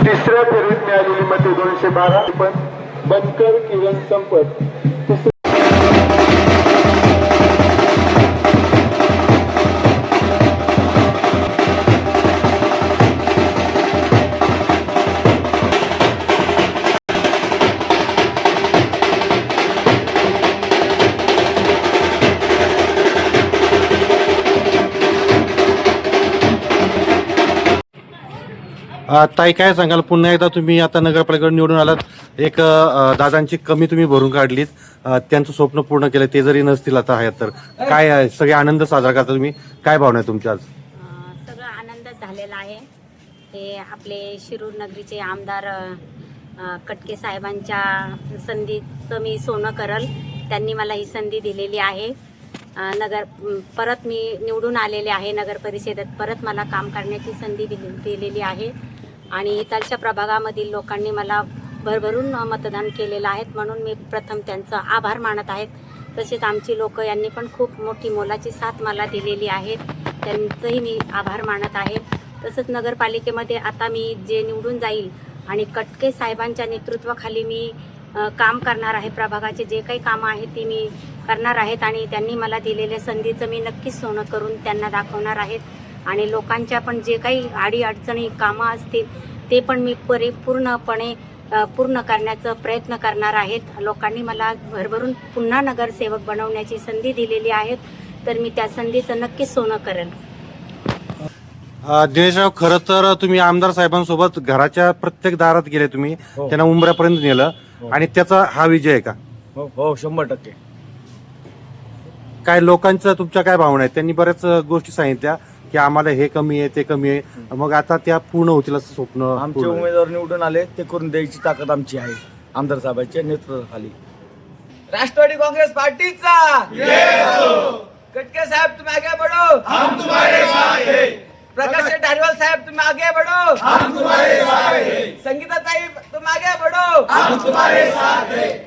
तिसऱ्या फेरीत मिळालेली मते दोनशे बारा पण बनकर किरण संपत तिसऱ्या अ, ताई काय सांगाल? पुन्हा एकदा तुम्ही आता नगरपालिकेकडे निवडून आलात. एक अ, दादांची कमी तुम्ही भरून काढलीत. अ, त्यांचं स्वप्न पूर्ण केलं. ते जरी नसतील आता आहेत तर. काय सगळे आनंद साजरा करता तुम्ही? काय भावना आहे तुमच्या आज? सगळं आनंदच झालेला आहे. हे आपले शिरूर नगरीचे आमदार कटके साहेबांच्या संधीचं मी सोनं करल. त्यांनी मला ही संधी दिलेली आहे. नगर परत मी निवडून आलेले आहे नगर परिषदेत. परत मला काम करण्याची संधी दिली दिलेली आहे. आणि इथलच्या प्रभागामधील लोकांनी मला भरभरून मतदान केलेलं आहेत म्हणून मी प्रथम त्यांचं आभार मानत आहेत. तसेच आमची लोक यांनी पण खूप मोठी मोलाची साथ मला दिलेली आहे. त्यांचंही मी आभार मानत आहे. तसंच नगरपालिकेमध्ये आता मी जे निवडून जाईल आणि कटके साहेबांच्या नेतृत्वाखाली मी काम करणार आहे. प्रभागाचे जे काही कामं आहेत ती मी करणार आहेत आणि त्यांनी मला दिलेल्या संधीचं मी नक्कीच सोनं करून त्यांना दाखवणार आहेत. आणि लोकांच्या पण जे काही अडीअडचणी कामं असतील ते पण मी परिपूर्णपणे पूर्ण करण्याचा प्रयत्न करणार आहेत. लोकांनी मला भरभरून पुन्हा नगरसेवक बनवण्याची संधी दिलेली आहे. तर मी त्या संधीचं नक्कीच सोनं करेल दिनेशराव खरं तर तुम्ही आमदार साहेबांसोबत घराच्या प्रत्येक दारात गेले तुम्ही. हो. त्यांना उंबऱ्यापर्यंत नेलं. हो. आणि त्याचा हा विजय आहे का? हो हो शंभर टक्के. काय लोकांचं तुमच्या काय भावना आहेत? त्यांनी बऱ्याच गोष्टी सांगितल्या. की आम्हाला हे कमी आहे ते कमी आहे. मग आता त्या पूर्ण होतील असं स्वप्न आमचे पूर्ण. उमेदवार निवडून आले ते करून द्यायची ताकद आमची आहे आमदार साहेबांच्या नेतृत्वाखाली. राष्ट्रवादी काँग्रेस पार्टीचा! कटके साहेब तुम आगे बढ़ो! हम तुम्हारे साथ हैं। प्रकाश धारीवाल साहेब तुम आगे बढ़ो! हम तुम्हारे साथ हैं। संगीता ताई तुम आगे बढ़ो! हम तुम्हारे साथ हैं।